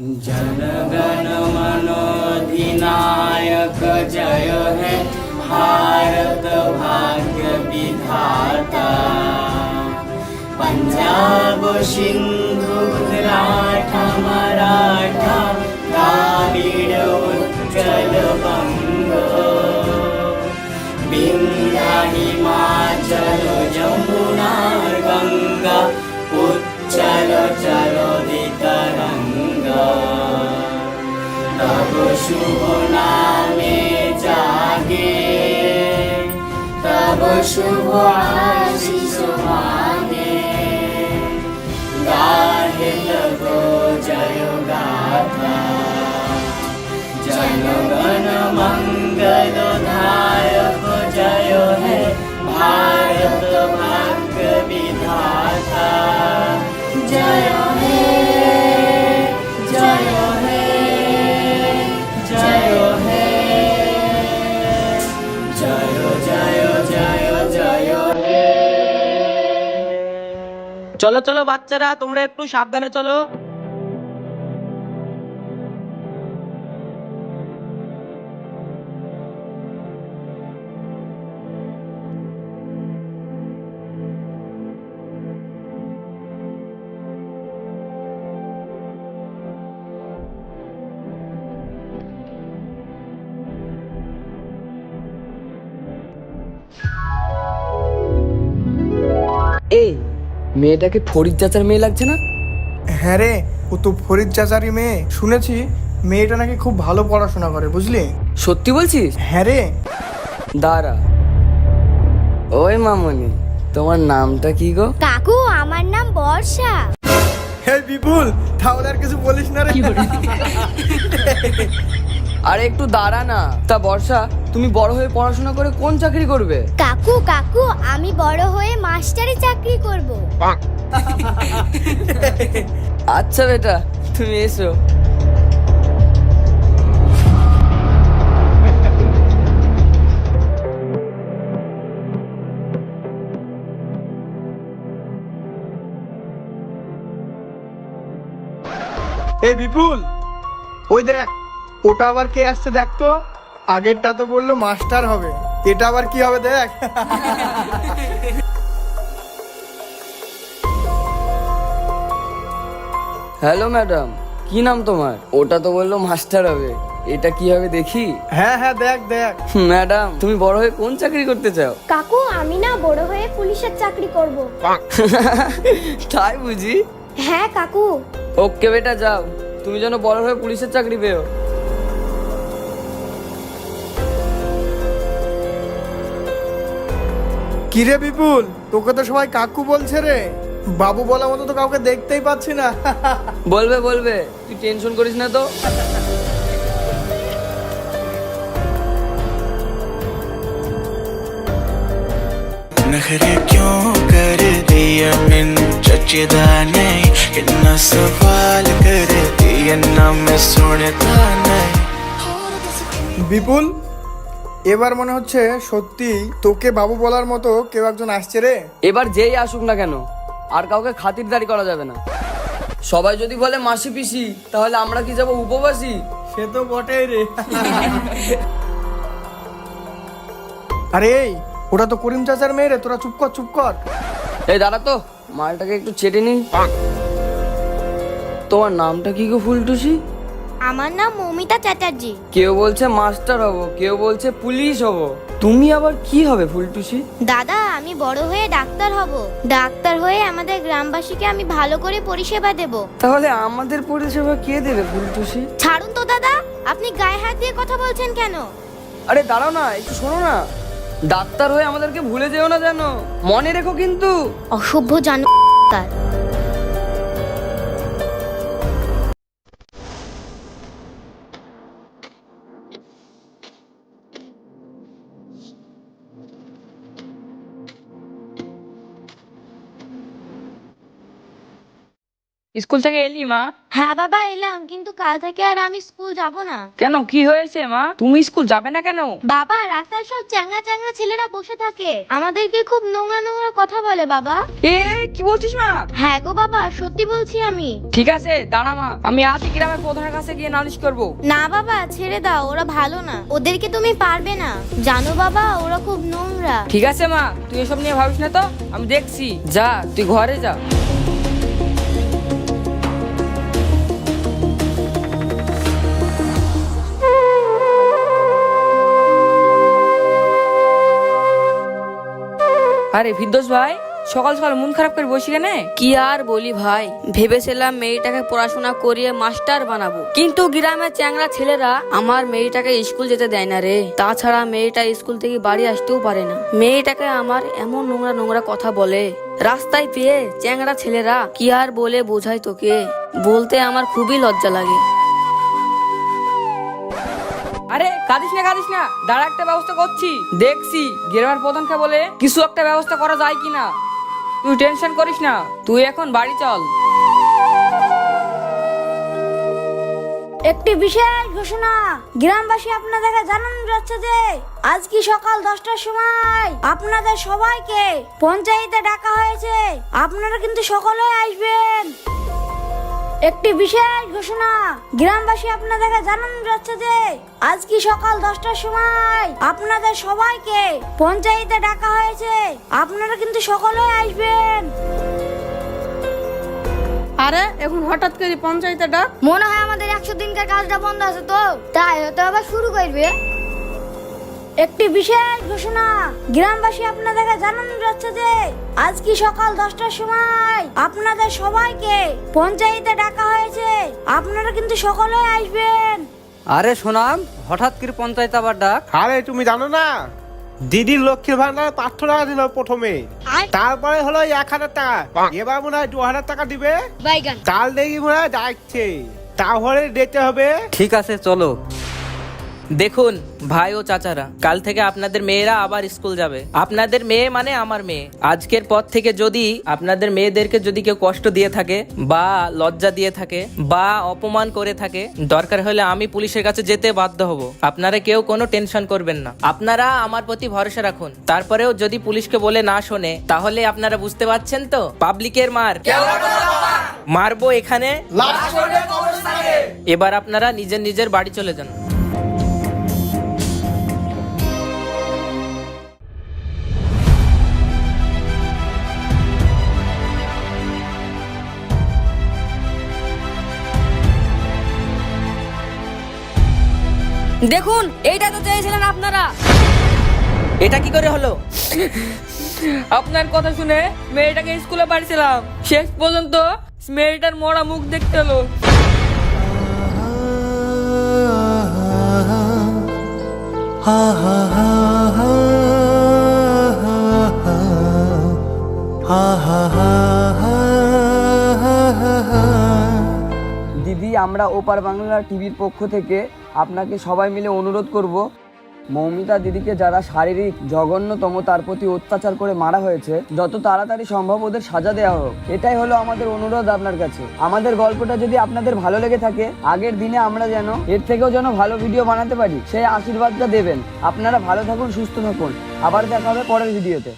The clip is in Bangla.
जनगण मनोधिनायक जय है भारत भाग्य विधा पञ्जाब सिंहरा শুভ নামে জাগে। তব শুভ আশিস মাগে চলো চলো বাচ্চারা তোমরা একটু সাবধানে চলো। এই মেয়েটাকে ফরিদ চাচার মেয়ে লাগছে না? হ্যাঁ রে ও তো ফরিদ চাচারি মেয়ে। শুনেছি মেয়েটা নাকি খুব ভালো পড়াশোনা করে বুঝলি? সত্যি বলছিস? হ্যাঁ রে। দাঁড়া। ওই মামনি তোমার নামটা কি গো? কাকু আমার নাম বর্ষা। হে বিপুল তাহলে আর কিছু বলিস না রে। আরে একটু দাঁড়া না। তা বর্ষা তুমি বড় হয়ে পড়াশোনা করে কোন চাকরি করবে? কাকু কাকু আমি বড় হয়ে মাস্টারি চাকরি করব। আচ্ছা বেটা তুমি এসো। এই বিপুল ওই দেখ ওটা আবার কে আসছে দেখ তো? আগেরটা তো বলল মাস্টার হবে। এটা আবার কি হবে দেখ? হ্যালো ম্যাডাম কি নাম তোমার? ওটা তো বলল মাস্টার হবে। এটা কি হবে দেখি? হ্যাঁ হ্যাঁ দেখ দেখ। ম্যাডাম তুমি বড় হয়ে কোন চাকরি করতে চাও? কাকু আমি না বড় হয়ে পুলিশের চাকরি করব। তাই বুঝি? হ্যাঁ কাকু। ওকে বেটা যাও। তুমি যেন বড় হয়ে পুলিশের চাকরি পেও। কি রে বিপুল তোকে তো সবাই কাকু বলছে রে বাবু বলা মতো তো কাউকে দেখতেই পাচ্ছি না বলবে বলবে তুই টেনশন করিস না তো नखरे क्यों कर दिया मिन चचदा नहीं कितना सवाल कर दिया ना मैं सुनता नहीं বিপুল এবার মনে হচ্ছে সত্যি তোকে বাবু বলার মতো কেউ একজন আসছে রে। এবার যেই আসুক না কেন আর কাউকে খাতিরদারি করা যাবে না। সবাই যদি বলে মাসি পিসি তাহলে আমরা কি যাব উপবাসী? সে তো বটেই রে। আরে এই ওটা তো করিম চাচার মেয়ে রে তোরা চুপ কর চুপ কর। এই দাঁড়া তো মালটাকে একটু চেটে নি তোমার নামটা কি গো ফুলটুসি? আমার নাম মমিতা চ্যাটার্জি। কেউ বলছে মাস্টার হব কেউ বলছে পুলিশ হব। তুমি আবার কি হবে ফুলটুসি দাদা আমি বড় হয়ে ডাক্তার হব। ডাক্তার হয়ে আমাদের গ্রামবাসীকে আমি ভালো করে পরিষেবা দেব। তাহলে আমাদের পরিষেবা কে দেবে ফুলটুসি ছাড়ুন তো দাদা। আপনি গায়ে হাত দিয়ে কথা বলছেন কেন? আরে দাঁড়াও না একটু শোনো না। ডাক্তার হয়ে আমাদেরকে ভুলে যেও না জানো মনে রেখো কিন্তু। অসভ্য জানো স্কুল থেকে এলি মা? হ্যাঁ বাবা এলাম কিন্তু কাল থেকে আর আমি স্কুল যাব না। কেন? কি হয়েছে মা? তুমি স্কুল যাবে না কেন? বাবা রাস্তায় সব চ্যাংড়া চ্যাংড়া ছেলেরা বসে থাকে। আমাদেরকে খুব নোংরা নোংরা কথা বলে বাবা। এ কি বলছিস মা? হ্যাঁ গো বাবা সত্যি বলছি আমি। ঠিক আছে দাঁড়া মা। আমি আজ গ্রামের প্রধানের কাছে গিয়ে নালিশ করব। না বাবা ছেড়ে দাও ওরা ভালো না। ওদেরকে তুমি পারবে না। জানো বাবা ওরা খুব নোংরা। ঠিক আছে মা। তুই এসব নিয়ে ভাবিস না তো? আমি দেখছি। যা তুই ঘরে যা। আরে ফিরদোস ভাই, সকাল সকাল মন খারাপ করে বসি কেন? কি আর বলি ভাই, ভেবেছিলাম মেয়েটাকে পড়াশোনা করিয়ে মাস্টার বানাবো। কিন্তু গ্রামের চ্যাংরা ছেলেরা আমার মেয়েটাকে স্কুল যেতে দেয় না রে। তাছাড়া মেয়েটা স্কুল থেকে বাড়ি আসতেও পারে না। মেয়েটাকে আমার এমন নোংরা নোংরা কথা বলে। রাস্তায় পেয়ে চ্যাংরা ছেলেরা কি আর বলে বোঝায় তোকে? বলতে আমার খুবই লজ্জা লাগে। কাঁদিস না কাঁদিস না। দাঁড়া, একটা ব্যবস্থা করছি। দেখছি, গ্রামের প্রধানকে বলে কিছু একটা ব্যবস্থা করা যায় কিনা। তুই টেনশন করিস না, তুই এখন বাড়ি চল। একটি বিশেষ ঘোষণা। গ্রামবাসী আপনাদেরকে জানানো যাচ্ছে যে, আজকে সকাল দশটার সময় আপনাদের সবাইকে পঞ্চায়েতে ডাকা হয়েছে। আপনারা কিন্তু সকলে আসবেন। একটি বিশেষ ঘোষণা। গ্রামবাসী আপনাদেরকে জানানো যাচ্ছে যে আজকে সকাল দশটার সময় আপনাদের সবাইকে পঞ্চায়েতে ডাকা হয়েছে? আপনারা কিন্তু সকলে আসবেন। আরে এখন হঠাৎ করে পঞ্চায়েতে ডাক? মনে হয় আমাদের একশো দিনকার কাজটা বন্ধ আছে তো। তাই হয়তো আবার শুরু করবে। একটি বিশেষ ঘোষণা। গ্রামবাসী আপনাদেরকে জানানো যাচ্ছে যে আজকে সকাল দশটার সময় আপনাদের সবাইকে পঞ্চায়েতে ডাকা হয়েছে। আপনারা কিন্তু সকলে আসবেন। আরে সোনাম হঠাৎ করে পঞ্চায়েত আবার ডাক? আরে তুমি জানো না? দিদির লক্ষ্মীর ভান্ডার পাঁচশো টাকা দিল প্রথমে। তারপরে হলো এক হাজার টাকা। এবার মনে হয় দু হাজার টাকা দিবে। কাল দেখি মনে হয় যাচ্ছে। তাহলে যেতে হবে। ঠিক আছে চলো। দেখুন ভাই ও চাচারা কাল থেকে আপনাদের মেয়েরা আবার স্কুল যাবে। আপনাদের মেয়ে মানে আমার মেয়ে। আজকের পর থেকে যদি আপনাদের মেয়েদেরকে যদি কেউ কষ্ট দিয়ে থাকে বা লজ্জা দিয়ে থাকে বা অপমান করে থাকে দরকার হলে আমি পুলিশের কাছে যেতে বাধ্য হব। আপনারা কেউ কোনো টেনশন করবেন না। আপনারা আমার প্রতি ভরসা রাখুন। তারপরেও যদি পুলিশকে বলে না শোনে তাহলে আপনারা বুঝতে পারছেন তো? পাবলিকের মার। মারবো এখানে। এবার আপনারা নিজের নিজের বাড়ি চলে যান। দেখুন এইটা তো চেয়েছিলেন আপনারা এটা কি করে হলো আপনার কথা শুনে মেয়েটাকে স্কুলে পাঠিয়েছিলাম শেষ পর্যন্ত মেয়েটার মরা মুখ দেখতে হলো দিদি আমরা ওপার বাংলা টিভির পক্ষ থেকে আপনাকে সবাই মিলে অনুরোধ করব, মৌমিতা দিদিকে যারা শারীরিক জঘন্যতম তার প্রতি অত্যাচার করে মারা হয়েছে, যত তাড়াতাড়ি সম্ভব ওদের সাজা দেওয়া হোক। এটাই হলো আমাদের অনুরোধ আপনার কাছে। আমাদের গল্পটা যদি আপনাদের ভালো লেগে থাকে, আগের দিনে আমরা যেন এর থেকেও যেন ভালো ভিডিও বানাতে পারি, সেই আশীর্বাদটা দেবেন। আপনারা ভালো থাকুন, সুস্থ থাকুন। আবার দেখা হবে পরের ভিডিওতে।